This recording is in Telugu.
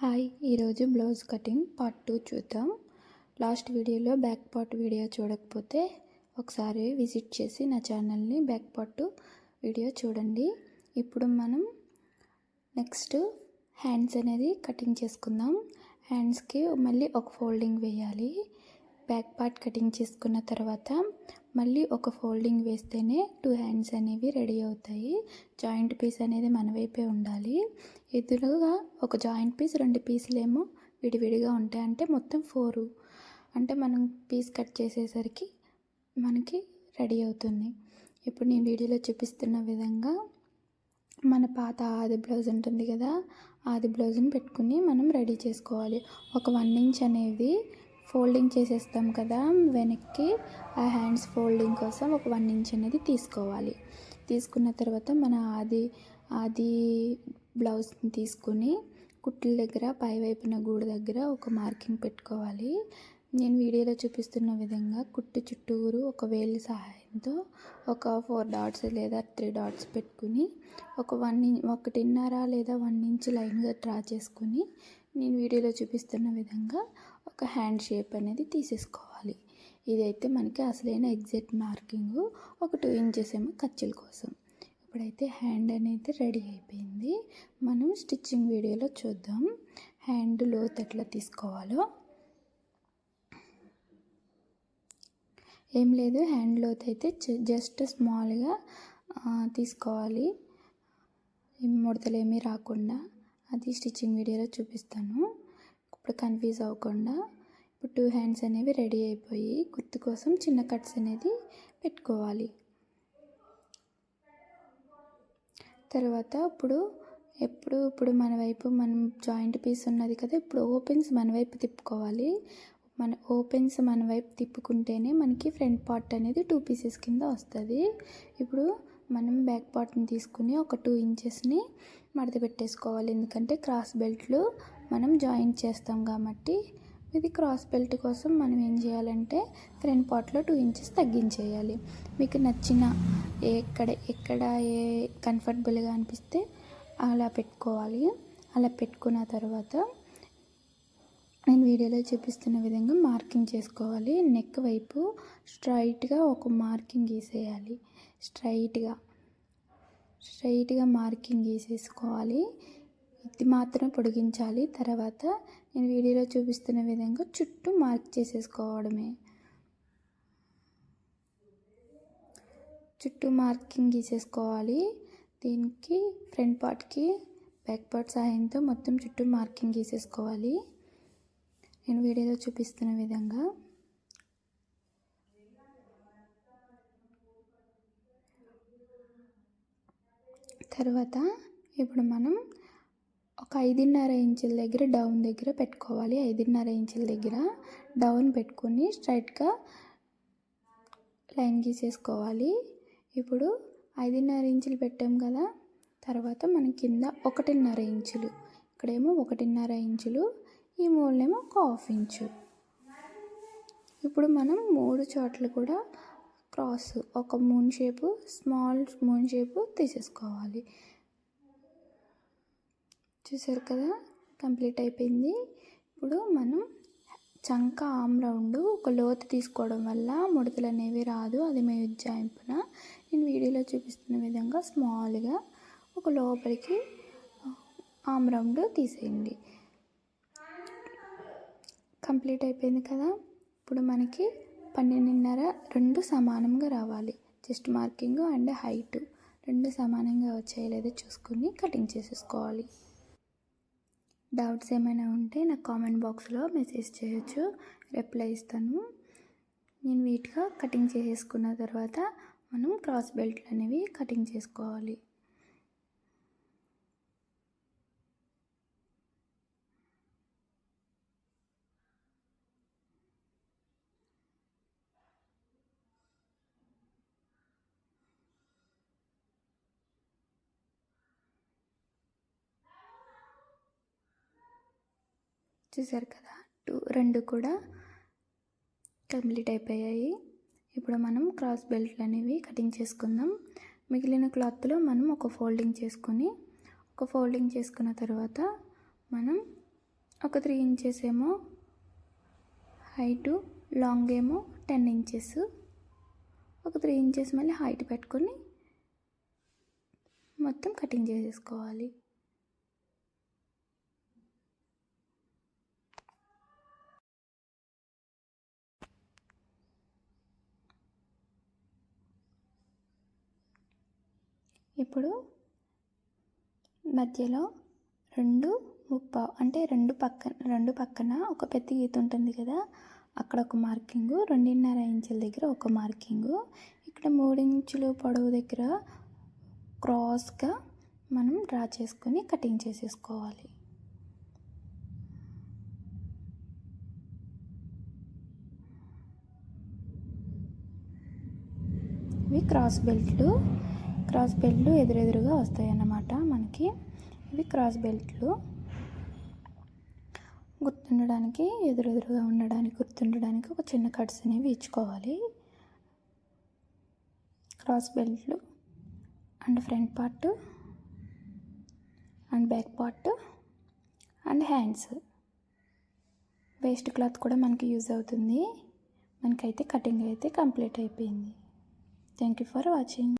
హాయ్ ఈరోజు బ్లౌజ్ కటింగ్ పార్ట్ టూ చూద్దాం. లాస్ట్ వీడియోలో బ్యాక్ పార్ట్ వీడియో చూడకపోతే ఒకసారి విజిట్ చేసి నా ఛానల్ని బ్యాక్ పార్ట్ వీడియో చూడండి. ఇప్పుడు మనం నెక్స్ట్ హ్యాండ్స్ అనేది కటింగ్ చేసుకుందాం. హ్యాండ్స్కి మళ్ళీ ఒక ఫోల్డింగ్ వేయాలి. బ్యాక్ పార్ట్ కటింగ్ చేసుకున్న తర్వాత మళ్ళీ ఒక ఫోల్డింగ్ వేస్తేనే టూ హ్యాండ్స్ అనేవి రెడీ అవుతాయి. జాయింట్ పీస్ అనేది మన వైపే ఉండాలి. ఎదురుగా ఒక జాయింట్ పీస్ రెండు పీసులేమో విడివిడిగా ఉంటాయి. అంటే మొత్తం ఫోరు. అంటే మనం పీస్ కట్ చేసేసరికి మనకి రెడీ అవుతుంది. ఇప్పుడు నేను వీడియోలో చూపిస్తున్న విధంగా మన పాత ఆది బ్లౌజ్ ఉంటుంది కదా ఆది బ్లౌజ్ని పెట్టుకుని మనం రెడీ చేసుకోవాలి. ఒక వన్ ఇంచ్ అనేది ఫోల్డింగ్ చేసేస్తాం కదా వెనక్కి. ఆ హ్యాండ్స్ ఫోల్డింగ్ కోసం ఒక వన్ ఇంచ్ అనేది తీసుకోవాలి. తీసుకున్న తర్వాత మన ఆది ఆది బ్లౌజ్ని తీసుకుని కుట్ల దగ్గర పై వైపున గూడు దగ్గర ఒక మార్కింగ్ పెట్టుకోవాలి. నేను వీడియోలో చూపిస్తున్న విధంగా కుట్టు చుట్టూరు ఒక వేలు సహాయంతో ఒక ఫోర్ డాట్స్ లేదా త్రీ డాట్స్ పెట్టుకుని ఒక వన్ ఒకటిన్నర లేదా వన్ ఇంచ్ లైన్గా డ్రా చేసుకుని నేను వీడియోలో చూపిస్తున్న విధంగా ఒక హ్యాండ్ షేప్ అనేది తీసేసుకోవాలి. ఇదైతే మనకి అసలైన ఎగ్జాక్ట్ మార్కింగ్ ఒక టూ ఇంచెస్ ఏమో ఖర్చుల కోసం. ఇప్పుడైతే హ్యాండ్ అనేది రెడీ అయిపోయింది. మనం స్టిచ్చింగ్ వీడియోలో చూద్దాం. హ్యాండ్ లోత్ ఎట్లా తీసుకోవాలో. ఏం లేదు హ్యాండ్ లోత్ అయితే జస్ట్ స్మాల్గా తీసుకోవాలి. ముడతలు ఏమీ రాకుండా. అది స్టిచ్చింగ్ వీడియోలో చూపిస్తాను. ఇప్పుడు కన్ఫ్యూజ్ అవ్వకుండా ఇప్పుడు టూ హ్యాండ్స్ అనేవి రెడీ అయిపోయి గుర్తు కోసం చిన్న కట్స్ అనేది పెట్టుకోవాలి. తర్వాత ఇప్పుడు ఎప్పుడు ఇప్పుడు మన వైపు మనం జాయింట్ పీస్ ఉన్నది కదా ఇప్పుడు ఓపెన్స్ మన వైపు తిప్పుకోవాలి. మన ఓపెన్స్ మన వైపు తిప్పుకుంటేనే మనకి ఫ్రంట్ పార్ట్ అనేది టూ పీసెస్ కింద వస్తుంది. ఇప్పుడు మనం బ్యాక్ పార్ట్ని తీసుకుని ఒక టూ ఇంచెస్ని మడత పెట్టేసుకోవాలి. ఎందుకంటే క్రాస్ బెల్ట్లు మనం జాయింట్ చేస్తాం కాబట్టి ఇది క్రాస్ బెల్ట్ కోసం మనం ఏం చేయాలంటే ఫ్రంట్ పార్ట్లో టూ ఇంచెస్ తగ్గించేయాలి. మీకు నచ్చిన ఎక్కడ ఎక్కడ ఏ కంఫర్టబుల్గా అనిపిస్తే అలా పెట్టుకోవాలి. అలా పెట్టుకున్న తర్వాత నేను వీడియోలో చూపిస్తున్న విధంగా మార్కింగ్ చేసుకోవాలి. నెక్ వైపు స్ట్రైట్గా ఒక మార్కింగ్ గీసేయాలి స్ట్రైట్గా స్ట్రైట్గా మార్కింగ్ గీసేసుకోవాలి ఇది మాత్రం పొడిగించాలి. తర్వాత నేను వీడియోలో చూపిస్తున్న విధంగా చుట్టూ మార్క్ చేసేసుకోవడమే. చుట్టూ మార్కింగ్ గీసేసుకోవాలి దీనికి ఫ్రంట్ పార్ట్కి బ్యాక్ పార్ట్ సహాయంతో మొత్తం చుట్టూ మార్కింగ్ గీసేసుకోవాలి నేను వీడియోలో చూపిస్తున్న విధంగా తర్వాత ఇప్పుడు మనం ఒక ఐదున్నర ఇంచుల దగ్గర డౌన్ దగ్గర పెట్టుకోవాలి. ఐదున్నర ఇంచుల దగ్గర డౌన్ పెట్టుకొని స్ట్రైట్గా లైన్ గీసేసుకోవాలి. ఇప్పుడు ఐదున్నర ఇంచులు పెట్టాం కదా తర్వాత మనం కింద ఒకటిన్నర ఇంచులు ఇక్కడేమో ఒకటిన్నర ఇంచులు ఈ మూలనేమో ఒక హాఫ్ ఇంచు ఇప్పుడు మనం మూడు చోట్ల కూడా క్రాస్ ఒక moon shape small moon shape తీసేసుకోవాలి. చూసారు కదా? కంప్లీట్ అయిపోయింది. ఇప్పుడు మనం చంక ఆమ్ రౌండ్ ఒక లోతు తీసుకోవడం వల్ల ముడతలు అనేవి రాదు. అది మీ ఉజ్జాయింపున. నేను వీడియోలో చూపిస్తున్న విధంగా స్మాల్గా ఒక లోపలికి ఆమ్ రౌండ్ తీసేయండి. కంప్లీట్ అయిపోయింది కదా? ఇప్పుడు మనకి పన్నెండున్నర రెండు సమానంగా రావాలి. చెస్ట్ మార్కింగ్ అండ్ హైట్ రెండు సమానంగా వచ్చాయి లేదో చూసుకుని కటింగ్ చేసేసుకోవాలి. డౌట్స్ ఏమైనా ఉంటే నాకు కామెంట్ బాక్స్లో మెసేజ్ చేయొచ్చు. రిప్లై ఇస్తాను. నేను వీటిగా కటింగ్ చేసేసుకున్న తర్వాత మనం క్రాస్ బెల్ట్లు అనేవి కటింగ్ చేసుకోవాలి. చూసారు కదా? టూ రెండు కూడా కంప్లీట్ అయిపోయాయి ఇప్పుడు మనం క్రాస్ బెల్ట్లు అనేవి కటింగ్ చేసుకుందాం. మిగిలిన క్లాత్లో మనం ఒక ఫోల్డింగ్ చేసుకొని ఒక ఫోల్డింగ్ చేసుకున్న తర్వాత మనం ఒక త్రీ ఇంచెస్ ఏమో హైటు లాంగ్ ఏమో టెన్ ఇంచెస్ ఒక త్రీ ఇంచెస్ మళ్ళీ హైట్ పెట్టుకొని మొత్తం కటింగ్ చేసేసుకోవాలి. ఇప్పుడు మధ్యలో రెండు ముప్ప అంటే రెండు పక్కన రెండు పక్కన ఒక పెద్ద గీత ఉంటుంది కదా అక్కడ ఒక మార్కింగు రెండున్నర ఇంచుల దగ్గర ఒక మార్కింగు. ఇక్కడ మూడు ఇంచులు పొడవు దగ్గర క్రాస్గా మనం డ్రా చేసుకొని కటింగ్ చేసేసుకోవాలి. ఇవి క్రాస్ బెల్ట్లు. క్రాస్ బెల్ట్లు ఎదురెదురుగా వస్తాయి అన్నమాట మనకి. ఇవి క్రాస్ బెల్ట్లు. గుర్తుండడానికి ఎదురెదురుగా ఉండడానికి గుర్తుండడానికి ఒక చిన్న కట్స్ అనేవి ఇచ్చుకోవాలి. Cross బెల్ట్లు and front part and back part and hands. Waste cloth కూడా మనకి యూజ్ అవుతుంది. మనకైతే కటింగ్ అయితే కంప్లీట్ అయిపోయింది. Thank you for watching.